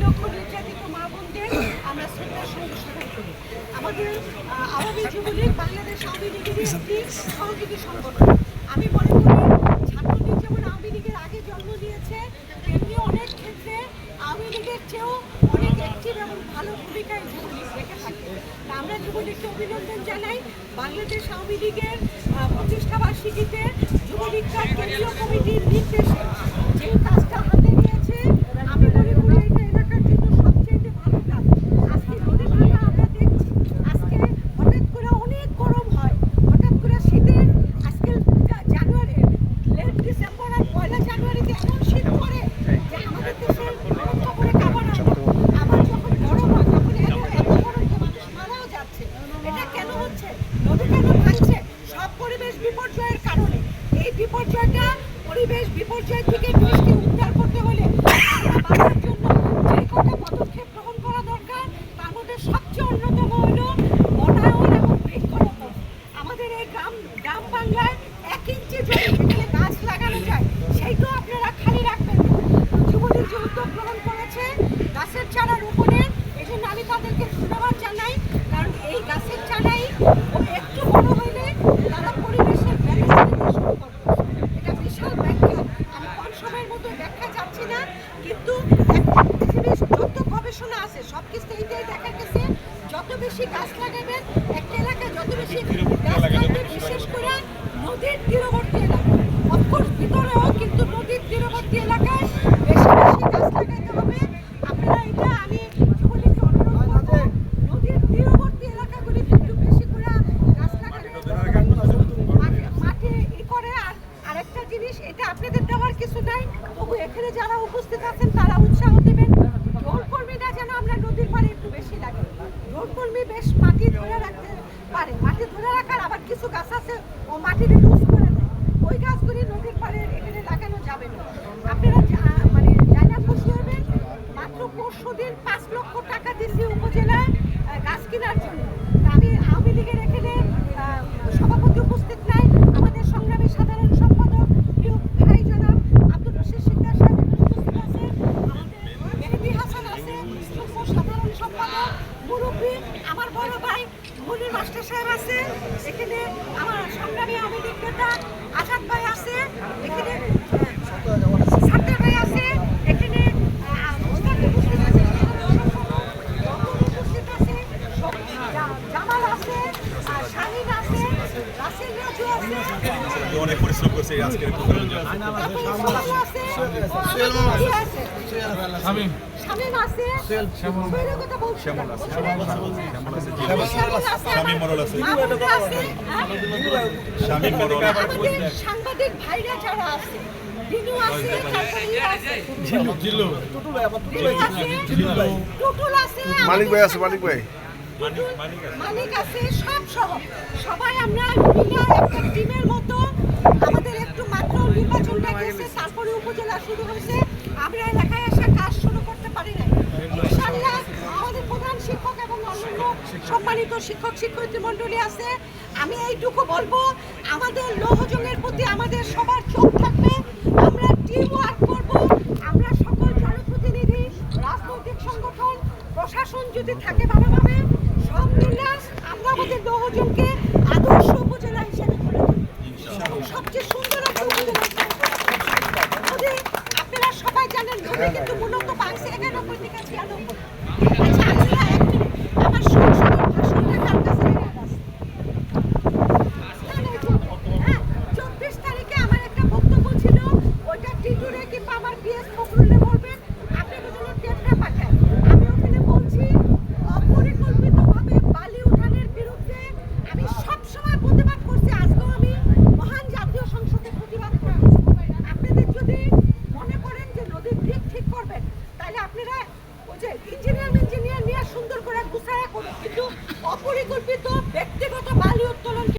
লক্ষ নির্যাতিত মা বোনদের আমরা শ্রদ্ধা সংস্থান করি। আমাদের আওয়ামী যুবলীগ বাংলাদেশ আওয়ামী লীগের একটি সহযোগী আমি মনে করি ছাত্রলীগ যেমন আওয়ামী লীগের আগে জন্ম নিয়েছে তেমনি অনেক ক্ষেত্রে আওয়ামী লীগের চেয়েও অনেক অ্যাক্টিভ ভালো ভূমিকায় যুবলীগ রেখে থাকে। আমরা যুবলীগকে অভিনন্দন জানাই। বাংলাদেশ আওয়ামী লীগের আহ, প্রতিষ্ঠা বার্ষিকীতে যুবলীগকার কেন্দ্রীয় কমিটির নির্দেশে হচ্ছে নদী কেন ভাঙছে সব পরিবেশ বিপর্যয়ের কারণে। এই বিপর্যয়টা পরিবেশ বিপর্যয় থেকে দেশকে উদ্ধার করতে হলে আমরা বাঁচার জন্য যে কটা পদক্ষেপ গ্রহণ করা দরকার তার মধ্যে সবচেয়ে অন্যতম হলো বনায়ন এবং বৃক্ষরোপণ আমাদের এই গ্রাম গ্রাম বাংলায় এক ইঞ্চি জমি যেখানে গাছ লাগানো যায় সেইটাও আপনারা খালি রাখবেন না যুবলীগ যে উদ্যোগ গ্রহণ করেছে গাছের চারা রোপণের এই জন্য আমি তাদেরকে ধন্যবাদ জানাই কারণ এই গাছের চারাই ও একটু বড় হইলে তারা পরিবেশের ব্যালেন্স নিতে শুরু করবে এটা বিশাল ব্যাখ্যা আমি কম সময়ের মতো ব্যাখ্যা যাচ্ছি না কিন্তু এক- পৃথিবীর যত গবেষণা আছে সব কিছু এইটাই দেখা গেছে যত বেশি গাছ লাগাবেন। একটা এলাকায় যত বেশি গাছ লাগাবেন বিশেষ করে নদীর তীরবর্তী এলাকা। অফকোর্স ভিতরেও কিন্তু নদীর তীরবর্তী এলাকায় বেশি বেশি গাছ লাগাতে হবে। আপনারা এটা আমি যুবলীগকে অনুরোধ করব নদীর তীরবর্তী এলাকাগুলিতে একটু বেশি করে গাছ মাটি মাটি ই করে আর আরেকটা জিনিস এটা আপনাদের দেওয়ার কিছু নাই। তবু এখানে যারা উপস্থিত আছেন তারা আমি আওয়ামী এখানে সভাপতি উপস্থিত নাই। আমাদের সংগ্রামী সাধারণ সম্পাদক ভাই জনাব আব্দুল রশিদ সিকদার সাহেব উপস্থিত আছে। হাসান আছে সাধারণ সম্পাদক, মুরব্বী, আমার বড় ভাই মনির মাস্টার সাহেব আছে। এখানে আমার সংগ্রামী আওয়ামী লীগ নেতা আজাদ ভাই আছে। এখানে আহ, সাদ্দার ভাই আছে এখানে আহ, মুস্তাক উপস্থিত আছে রতন উপস্থিত আছে জা- জামাল আছে আর শাহিন আছে রাসেল রাজু আছে অনেক পরিশ্রম করছে এই আজকের প্রোগ্রামের জন্য তারপরে সোহাগ আছে ও আমাদের ভাই আছে শামীম শামীম আছে সৈয়দের কথা বলছি শ্যামল আছে শ্যামল আছে শামীম আছে শামীম মরল আছে মাহমুদা আছে হ্যাঁ? শামীম মরল আমাদের সাংবাদিক ভাইরা যারা আছে দিনু আছে জিল্লু দিনু আছে টুটুল আছে মালিক ভাই আছে মালিক ভাই। মানিক আছে। সব সহ। সবাই আমরা মিলে একটা টিমের মতো আমাদের একটু মাত্র নির্বাচনটা গেছে তারপরে উপজেলা শুরু হয়েছে। আমরা এলাকায় এসে কাজ শুরু করতে পারি ইনশাআল্লাহ আমাদের প্রধান শিক্ষক এবং অন্যান্য সম্মানিত শিক্ষক শিক্ষয়িত্রী মণ্ডলী আছে। আমি এইটুকু বলব আমাদের লৌহজঙ্গের প্রতি আমাদের সবার চোখ থাকবে। আমরা টিম ওয়ার্ক করব। আমরা সকল জনপ্রতিনিধি রাজনৈতিক সংগঠন প্রশাসন যদি থাকে ভালোভাবে আদর্শ। সবচেয়ে সুন্দর ইঞ্জিনিয়ার ইঞ্জিনিয়ার নিয়ে সুন্দর করে গুছায়া কোনো কিছু অপরিকল্পিত ব্যক্তিগত বালি উত্তোলন